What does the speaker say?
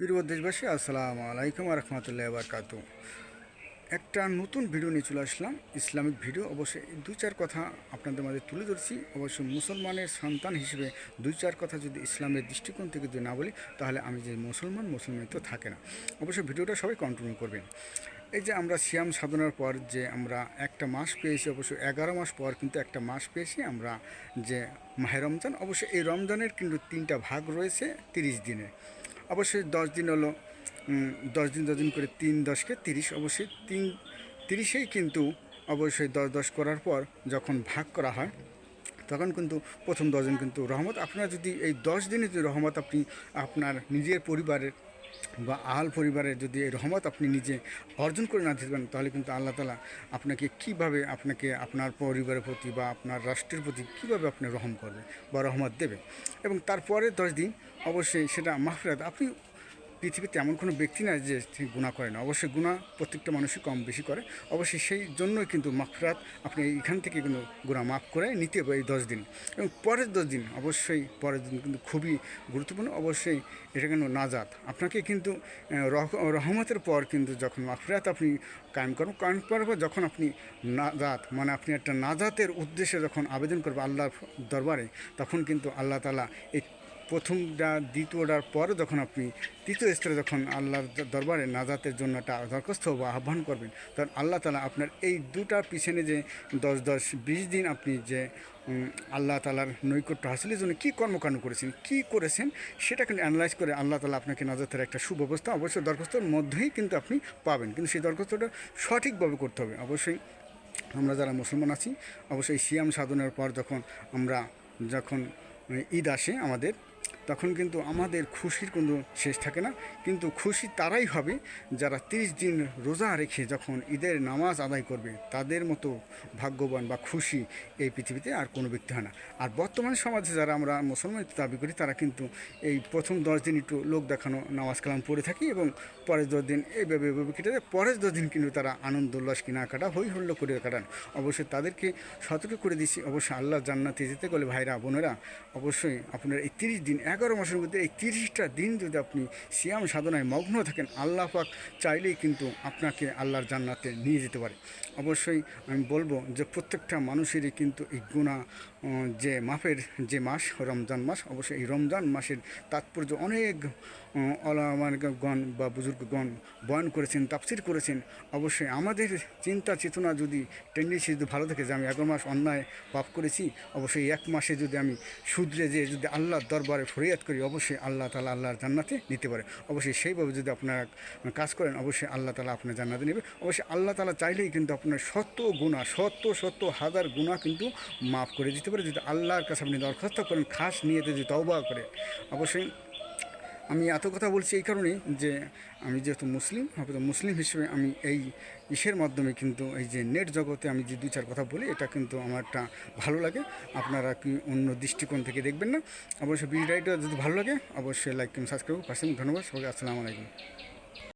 প্রিয় দেশবাসী, আসসালামু আলাইকুম রহমতুল্লাহ বারকাত একটা নতুন ভিডিও নিয়ে চলে আসলাম। Islamic video. অবশ্যই দুই চার কথা আপনাদের মাঝে তুলে ধরছি। অবশ্যই মুসলমানের সন্তান হিসেবে দুই চার কথা যদি ইসলামের দৃষ্টিকোণ থেকে যদি না বলি, তাহলে আমি যে মুসলমান মুসলমান তো থাকে না। অবশ্যই ভিডিওটা সবাই কন্টিনিউ করবেন। এই যে আমরা সিয়াম সাধনার পর যে আমরা একটা মাস পেয়েছি, অবশ্যই এগারো মাস পর কিন্তু একটা মাস পেয়েছি আমরা যে মাহে রমজান। অবশ্যই এই রমজানের কিন্তু তিনটা ভাগ রয়েছে, তিরিশ দিনের। অবশ্যই দশ দিন হলো দশ দিন দশ দিন করে তিন দশকে তিরিশ, অবশ্যই তিন, তিরিশেই কিন্তু অবশ্যই দশ দশ করার পর যখন ভাগ করা হয়, তখন কিন্তু প্রথম দশজন কিন্তু রহমত। আপনার যদি এই দশ দিনে যদি রহমত আপনি আপনার নিজের পরিবারের বা আহল পরিবারে যদি এই রহমত আপনি নিজে অর্জন করে না দিতে পারেন, তাহলে কিন্তু আল্লাহ তালা আপনাকে কীভাবে আপনাকে আপনার পরিবারের প্রতি বা আপনার রাষ্ট্রের প্রতি কীভাবে আপনি রহম করবে বা রহমত দেবে। এবং তারপরে দশ দিন অবশ্যই সেটা মাহফিরাত আপনি পৃথিবীতে এমন কোনো ব্যক্তি নাই যে গুণা করে না। অবশ্যই গুণা প্রত্যেকটা মানুষই কম বেশি করে। অবশ্যই সেই জন্যই কিন্তু মাফরাত আপনি এখান থেকে কিন্তু গুণা মাফ করে নিতে হবে এই দশ দিন। এবং পরের দশ দিন অবশ্যই পরের দিন কিন্তু খুবই গুরুত্বপূর্ণ। অবশ্যই এটা কিন্তু নাজাত। আপনাকে কিন্তু রহমতের পর কিন্তু যখন মাফরাত আপনি কায়েম করেন কায়েম করার পর যখন আপনি নাজাত মানে আপনি একটা নাজাতের উদ্দেশ্যে যখন আবেদন করবেন আল্লাহর দরবারে, তখন কিন্তু আল্লাহ তালা এই প্রথমটা দ্বিতীয়টার পরে যখন আপনি তৃতীয় স্তরে যখন আল্লাহর দরবারে নাজাতের জন্য একটা দরখাস্ত বা আহ্বান করবেন, তখন আল্লাহ তালা আপনার এই দুটার পিছনে যে দশ দশ, বিশ দিন আপনি যে আল্লাহ তালার নৈকট্য হাসিলের জন্য কী কর্মকাণ্ড করেছেন, কী করেছেন, সেটা কিন্তু অ্যানালাইজ করে আল্লাহ তালা আপনাকে নাজাতের একটা সুব্যবস্থা অবশ্যই দরখাস্তর মধ্যেই কিন্তু আপনি পাবেন। কিন্তু সেই দরখাস্তটা সঠিকভাবে করতে হবে। অবশ্যই আমরা যারা মুসলমান আছি, অবশ্যই সিয়াম সাধনের পর যখন আমরা, যখন ঈদ আসে আমাদের তখন কিন্তু আমাদের খুশির কোনো শেষ থাকে না। কিন্তু খুশি তারাই হবে যারা তিরিশ দিন রোজা রেখে যখন ঈদের নামাজ আদায় করবে, তাদের মতো ভাগ্যবান বা খুশি এই পৃথিবীতে আর কোনো ব্যক্তি হয় না। আর বর্তমান সমাজে যারা আমরা মুসলমান দাবি করি, তারা কিন্তু এই প্রথম দশ দিন একটু লোক দেখানো, নামাজ কালাম পড়ে থাকি এবং পরের দশ দিন এইভাবে এভাবে কেটে যায়। পরের দশ দিন কিন্তু তারা আনন্দ, উল্লাস কিনা কাটা হই হল্লো করে কাটান। অবশ্যই তাদেরকে সতর্ক করে দিচ্ছি অবশ্যই আল্লাহ জান্নাতে যেতে গেলে ভাইরা, বোনেরা, অবশ্যই আপনারা এই তিরিশ দিন এগারো মাসের মধ্যে এই তিরিশটা দিন যদি আপনি সিয়াম সাধনায় মগ্ন থাকেন, আল্লাহ পাক চাইলেই কিন্তু আপনাকে আল্লাহর জান্নাতে নিয়ে যেতে পারে। অবশ্যই আমি বলব যে প্রত্যেকটা মানুষেরই কিন্তু এই গুণা যে মাফের যে মাস, রমজান মাস, অবশ্যই এই রমজান মাসের তাৎপর্য অনেক ওলামাগণ বা বুজুর্গগণ বয়ন করেছেন, তাফসির করেছেন, অবশ্যই আমাদের চিন্তা চেতনা যদি টেন্ডেন্সি যদি ভালো থাকে যে আমি এগারো মাস অন্যায় পাপ করেছি, অবশ্যই এক মাসে যদি আমি শুধরে যে যদি আল্লাহর দরবারে ফরিয়াদ করি, অবশ্যই আল্লাহ তালা আল্লাহর জান্নাতে নিতে পারে। অবশ্যই সেইভাবে যদি আপনারা কাজ করেন, অবশ্যই আল্লাহ তালা আপনার জান্নাতে নেবে। অবশ্যই আল্লাহ তালা চাইলেই কিন্তু আপনার শত গুণা শত শত হাজার গুণা কিন্তু মাফ করে দিতে পারে। যদি আল্লাহর কাছে আপনি দরখাস্ত করেন, খাস নিয়েতে যদি তওবা করে অবশ্যই আমি এত কথা বলছি এই কারণেই যে আমি যেহেতু মুসলিম, হয়তো মুসলিম হিসেবে আমি এই ইসের মাধ্যমে কিন্তু এই যে নেট জগতে আমি যে দুই চার কথা বলি, এটা কিন্তু আমার একটা ভালো লাগে। আপনারা কি অন্য দৃষ্টিকোণ থেকে দেখবেন না। অবশ্যই ভিডিওটা যদি ভালো লাগে, অবশ্যই লাইক সাবস্ক্রাইব পাশে ধন্যবাদ, সবাইকে আসসালামু আলাইকুম।